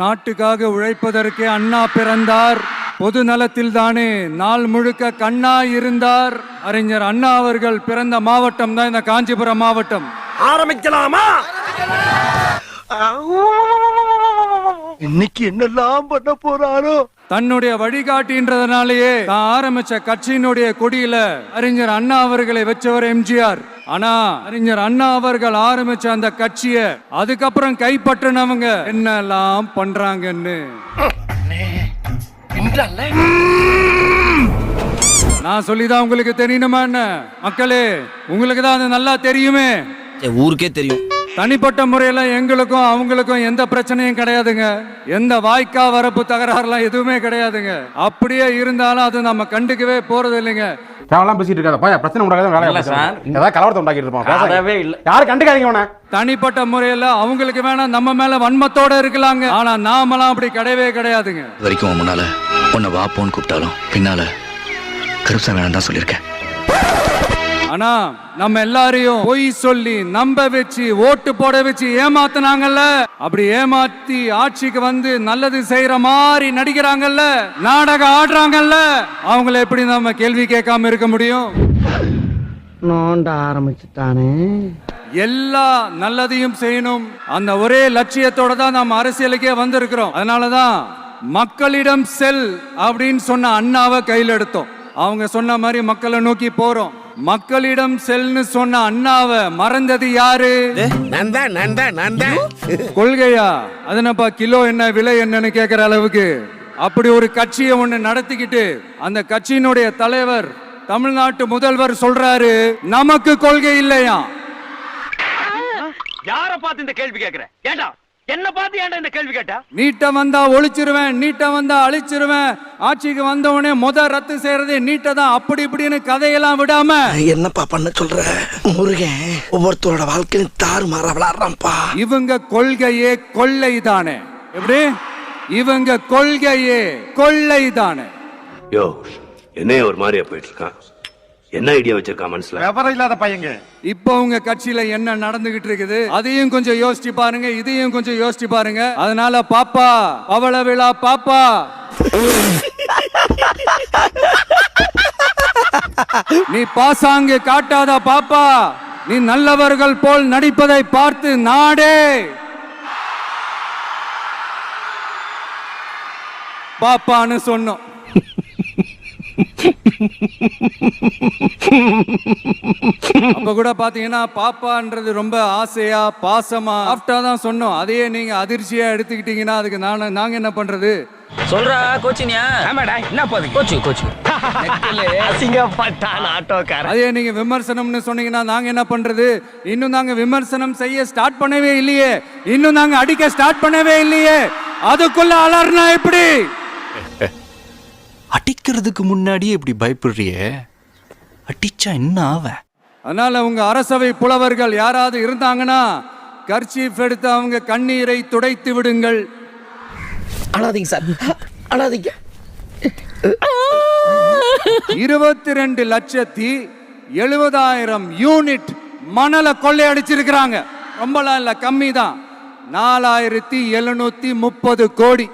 நாட்டுக்காக உழைப்பதற்கே அண்ணா பிறந்தார். பொது நலத்தில் தானே நாள் முழுக்க கண்ணா இருந்தார். அறிஞர் அண்ணா அவர்கள் பிறந்த மாவட்டம் தான் இந்த காஞ்சிபுரம் மாவட்டம். ஆரம்பிக்கலாமா? இன்னைக்கு என்னெல்லாம் பண்ண போறாரோ? தன்னுடைய வழிகாட்டின்றதுனாலேயே தான் ஆரம்பிச்ச கட்சியினுடைய கொடியில அறிஞர் அண்ணா அவர்களை வச்சவர் எம்ஜிஆர். ஆனா அறிஞர் அண்ணா அவர்கள் ஆரம்பிச்ச அந்த கட்சிய அதுக்கப்புறம் கைப்பற்றினவங்க என்னெல்லாம் பண்றாங்கன்னு. நான் சொல்லிதான் உங்களுக்கு தெரியணுமா என்ன? மக்களே உங்களுக்கு தான் அது நல்லா தெரியுமே? ஊருக்கே தெரியும். தனிப்பட்ட முறையில் எங்களுக்கும் அவங்களுக்கும் எந்த பிரச்சனையும் கிடையாதுங்க. எந்த வாய்க்கா வரப்பு தகராறுலாம் எதுவுமே கிடையாதுங்க. அப்படியே இருந்தாலும் அது நம்ம கண்டுக்கவே போறது இல்லைங்க தேவலாம் பேசிட்டு இருக்காத. பையன் பிரச்சனை இல்ல பார்த்துட்டு சார். ஏதாவது கலவரத்தை உண்டாக்கிட்டு இருப்பான். அதவே இல்ல. யாரும் கண்டுக்காதீங்க உன தனிப்பட்ட முறையில் அவங்களுக்கு வேணா நம்ம மேல வன்மத்தோட இருக்கலாங்க. ஆனா நாமெல்லாம் அப்படி கிடையவே கிடையாதுங்க. வரைக்கும் முன்னால உன்னை வா போன்னு கூப்பிட்டாலும் பின்னால கருப்சா வேணாம் தான் சொல்லியிருக்கேன். ஆனா நம்ம எல்லாரையும் பொய் சொல்லி நம்ப வச்சு ஓட்டு போட வச்சு ஏமாத்துனாங்கல்ல? அப்படி ஏமாத்தி ஆட்சிக்கு வந்து நல்லது செய்யற மாதிரி நடிக்கிறாங்கல்ல? நாடகம் ஆடுறாங்கல்ல? அவங்கள எப்படி நம்ம கேள்வி கேட்காம இருக்க முடியும்? நோண்ட ஆரம்பிச்சுட்டானே. எல்லா நல்லதையும் செய்யணும். அந்த ஒரே லட்சியத்தோட தான் நம்ம அரசியலுக்கே வந்திருக்கிறோம். அதனாலதான் மக்களிடம் செல் அப்படின்னு சொன்ன அண்ணாவை கையில் எடுத்தோம். அவங்க சொன்ன மாதிரி மக்களை நோக்கி போறோம். மக்களிடம் செல்னு சொன்ன அண்ணாவை மறந்தது யாரு? நான் தான் நான் தான் நான் தான் கொள்கையா அதனப்பா கிலோ என்ன விலை என்னன்னு கேட்கிற அளவுக்கு? அப்படி ஒரு கட்சியை ஒண்ணு நடத்திக்கிட்டு அந்த கட்சியினுடைய தலைவர் தமிழ்நாட்டு முதல்வர் சொல்றாரு நமக்கு கொள்கை இல்லையா யார பார்த்து இந்த கேள்வி கேக்குற? ஏண்டா? என்ன பார்த்து ஏன்டா இந்த கேள்வி கேட்டா? நீட்ட வந்தா ஒழிச்சிருவேன் நீட்ட வந்தா அழிச்சிருவேன். ஆட்சிக்கு வந்த உடனே முத ரத்து செய்யறதே நீட்ட தான் அப்படி இப்படின்னு கதையெல்லாம் விடாம. என்னப்பா பண்ண சொல்ற? முருகன் ஒவ்வொருத்தரோட வாழ்க்கையும் தாறு மாற விளாடுறான்ப்பா. இவங்க கொள்கையே கொள்ளை தானே எப்படி? இவங்க கொள்கையே கொள்ளை தானே யோ என்னைய ஒரு மாதிரியா போயிட்டு இருக்கான். என்ன ஐடியா வச்சிருக்கான் மனசுல? விவரம் இல்லாத பையங்க. இப்போ உங்க கட்சியில என்ன நடந்துகிட்டு இருக்குது? அதையும் கொஞ்சம் யோசிச்சு பாருங்க இதையும் கொஞ்சம் யோசிச்சு பாருங்க. அதனால பாப்பா பவள விழா பாப்பா. நீ பாசாங்கு காட்டாத பாப்பா. நீ நல்லவர்கள் போல் நடிப்பதை பார்த்து நாடே. பாப்பான்னு சொன்னோம். அப்ப கூட பாத்தீங்கன்னா பாப்பான்றது ரொம்ப ஆசையா பாசமா ஆஃப்டா தான் சொன்னோம். அதையே நீங்க அதிர்ச்சியா எடுத்துக்கிட்டீங்கன்னா அதுக்கு நான் நாங்க என்ன பண்றது? சொல்றா கோச்சினியா? ஆமாடா என்ன போதும் கோச்சு கோச்சு. அசிங்கப்பட்டான் ஆட்டோக்காரன். அதே நீங்க விமர்சனம்னு சொன்னீங்கன்னா நாங்க என்ன பண்றது? இன்னும் நாங்க விமர்சனம் செய்ய ஸ்டார்ட் பண்ணவே இல்லையே. இன்னும் நாங்க அடிக்க ஸ்டார்ட் பண்ணவே இல்லையே. அதுக்குள்ள அலர்னா எப்படி? அடிக்கிறதுக்கு முன்னாடியே இப்படி பயப்படுறியே? அடிச்சா என்ன ஆவ? அதனால உங்க அரசவை புலவர்கள் யாராவது இருந்தாங்கன்னா கர்ச்சீஃப் எடுத்து அவங்க கண்ணீரை துடைத்து விடுங்கள். அழாதீங்க சார். அழாதீங்க இருபத்தி ரெண்டு லட்சத்தி எழுபதாயிரம் யூனிட் மணலை கொள்ளையடிச்சிருக்கிறாங்க ரொம்பலாம் இல்ல கம்மி தான் நாலாயிரத்தி எழுநூத்தி முப்பது கோடி.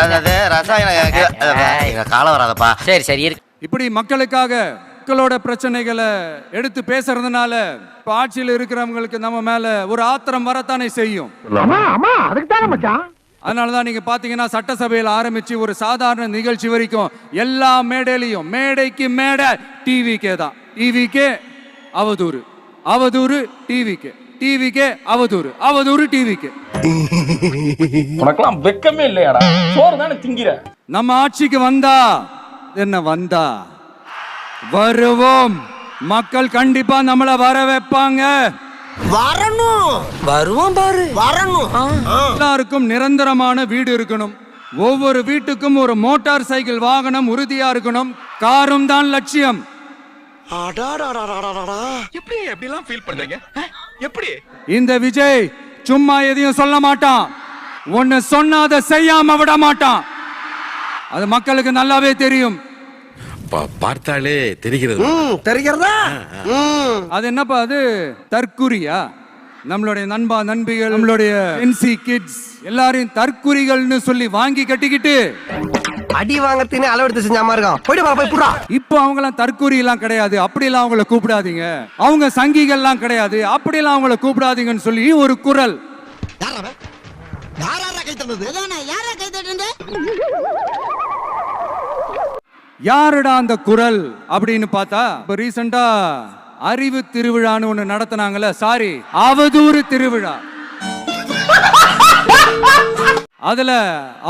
அதாவது ரசாயன காலம் வராதப்பா. சரி சரி இருக்கு. இப்படி மக்களுக்காக மக்களோட பிரச்சனைகளை எடுத்து பேசுறதுனால இப்ப ஆட்சியில் இருக்கிறவங்களுக்கு நம்ம மேல ஒரு ஆத்திரம் வரத்தானே செய்யும். அதனாலதான் நீங்க பாத்தீங்கன்னா சட்டசபையில் ஆரம்பிச்சு ஒரு சாதாரண நிகழ்ச்சி வரைக்கும் எல்லா மேடையிலையும் மேடைக்கு மேடை டிவிக்கே தான். டிவிக்கே அவதூறு. அவதூறு டிவிக்கு டிவிக்கே அவதூறு. அவதூறு டிவிக்கு. உனக்கெல்லாம் வெக்கமே இல்லையாடா? சோறு தானே திங்கிற? நம்ம ஆட்சிக்கு வந்தா என்ன வந்தா? வருவோம். மக்கள் கண்டிப்பா நம்மள வர வைப்பாங்க. வரணும். வருவான் பாரு. வரணும். எல்லாருக்கும் நிரந்தரமான வீடு இருக்கணும். ஒவ்வொரு வீட்டுக்கும் ஒரு மோட்டார் சைக்கிள் வாகனம் உறுதியா இருக்கணும். காரும் தான் லட்சியம். எப்படி எப்படிலாம் ஃபீல் பண்றீங்க? எப்படி? இந்த விஜய் சும்மா எதையும் சொல்ல மாட்டான். ஒன்னு சொன்னா அதை செய்யாம விட மாட்டான். அது மக்களுக்கு நல்லாவே தெரியும். பார்த்தாலே தெரிகிறது. தெரிகிறதா? அது என்னப்பா அது? தற்குறியா நம்மளுடைய நண்பா நண்பிகள் நம்மளுடைய என்சி கிட்ஸ் எல்லாரையும் தற்குறிகள்னு சொல்லி வாங்கி கட்டிக்கிட்டு. அடி வாங்கறதுன்னு அளவெடுத்து செஞ்சாம இருக்கான். போயிட்டு வா போய் புடுறா. இப்போ அவங்களாம் தற்கூரி எல்லாம் கிடையாது. அப்படிலாம் அவங்கள கூப்பிடாதீங்க. அவங்க சங்கிகள்லாம் கிடையாது. அப்படிலாம் அவங்கள கூப்பிடாதீங்கன்னு சொல்லி ஒரு குரல். யாருடா அந்த குரல் அப்படின்னு பார்த்தா இப்போ ரீசெண்டா அறிவு திருவிழான்னு ஒண்ணு நடத்துனாங்கல்ல சாரி அவதூறு திருவிழா. அதுல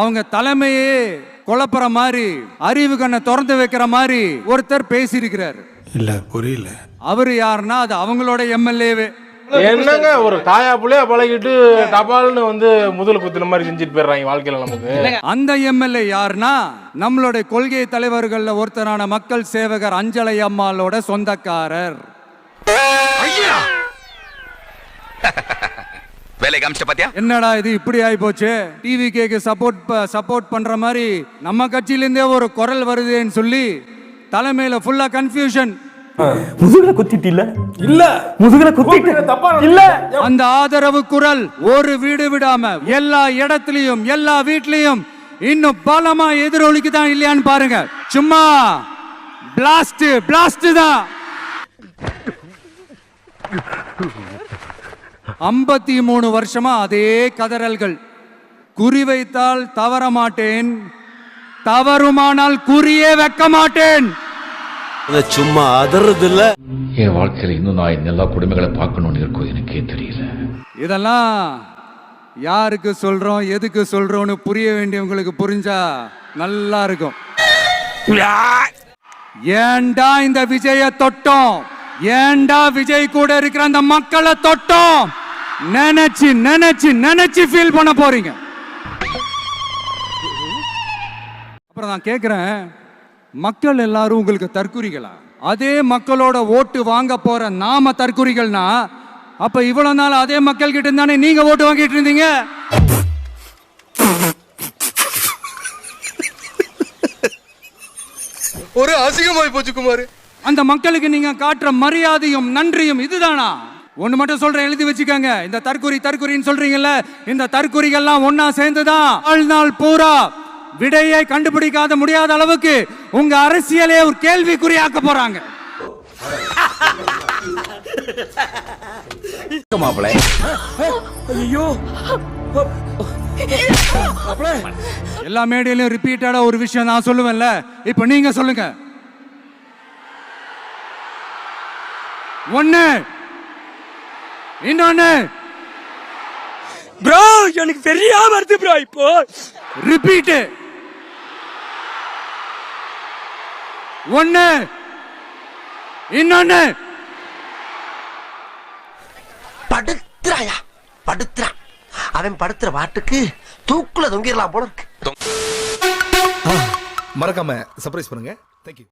அவங்க தலைமையே குழப்புற மாதிரி அறிவு கண்ணை திறந்து வைக்கிற மாதிரி ஒருத்தர் பேசியிருக்கிறார். இல்ல புரியல. அவரு யாருன்னா அது அவங்களோட எம்எல்ஏவே. என்னங்க ஒரு தாயா புள்ளையா பழகிட்டு தபால்னு வந்து முதல் குத்துன மாதிரி செஞ்சுட்டு போயிடுறாங்க வாழ்க்கையில நமக்கு. அந்த எம்எல்ஏ யாருன்னா நம்மளுடைய கொள்கை தலைவர்கள்ல ஒருத்தரான மக்கள் சேவகர் அஞ்சலை அம்மாளோட சொந்தக்காரர். வேலை காமிச்ச பாத்தியா? என்னடா இது இப்படி ஆகி போச்சு டிவி கேக்கு சப்போர்ட் சப்போர்ட் பண்ற மாதிரி நம்ம கட்சியிலேருந்தே ஒரு குரல் வருதுன்னு சொல்லி தலைமையில ஃபுல்லா கன்ஃபியூஷன் அந்த ஆதரவு குரல் ஒரு வீடு விடாம எல்லா இடத்துலயும் எல்லா வீட்லயும் இன்னும் பலமா எதிரொலிக்குதான் இல்லையான்னு பாருங்க. சும்மா பிளாஸ்ட் பிளாஸ்ட் தான். ஐம்பத்தி மூணு வருஷமா அதே கதறல்கள். குறி வைத்தால் தவற மாட்டேன் தவறுமானால் குறியே வைக்க மாட்டேன் சும்மா அதறது இல்ல என் வாழ்க்கையில இன்னும் நான் எல்லா குடும்பங்களை பார்க்கணும்னு இருக்கோ எனக்கே தெரியல. இதெல்லாம் யாருக்கு சொல்றோம் எதுக்கு சொல்றோம்னு புரிய வேண்டியவங்களுக்கு புரிஞ்சா நல்லா இருக்கும். ஏன்டா இந்த விஜய தொட்டோம்? ஏன்டா விஜய் கூட இருக்கிற அந்த மக்களை தொட்டோம்? நினைச்சு நினைச்சு நினைச்சு ஃபீல் பண்ண போறீங்க. அப்புறம் நான் கேக்குறேன் மக்கள் எல்லாரும் உங்களுக்கு தற்குறிகளா? அதே மக்களோட ஓட்டு வாங்க போற நாம தற்குறிகள்னா அப்ப இவ்வளவு நாள் அதே மக்கள் கிட்ட தானே நீங்க ஓட்டு வாங்கிட்டு இருந்தீங்க? ஒரு அசிங்கமாய் போச்சு குமார். அந்த மக்களுக்கு நீங்க காட்டுற மரியாதையும் நன்றியும் இதுதானா? ஒண்ணு மட்டும் சொல்றேன் எழுதி வச்சுக்கோங்க. இந்த தற்குறி தற்குறின்னு சொல்றீங்கல்ல இந்த தற்குறிகள்லாம் ஒன்னா சேர்ந்துதான் வாழ்நாள் பூரா விடையை கண்டுபிடிக்காத முடியாத அளவுக்கு உங்க அரசியலே ஒரு கேள்விக்குறியாக்க போறாங்க. எல்லா மேடையிலும் ரிப்பீட்டடா ஒரு விஷயம் நான் சொல்லுவேன்ல. இப்ப நீங்க சொல்லுங்க. ஒண்ணு இன்னொன்னு. ப்ரோ எனக்கு பெரிய வருது ப்ரோ இப்போ. ரிப்பீட் ஒண்ணு இன்னொன்னு. படுத்துறாயா? படுத்துறா. அவன் படுத்துற பாட்டுக்கு தூக்குல தொங்கிடலாம் போல இருக்கு. மறக்காம சர்ப்ரைஸ் பண்ணுங்க. தேங்க்யூ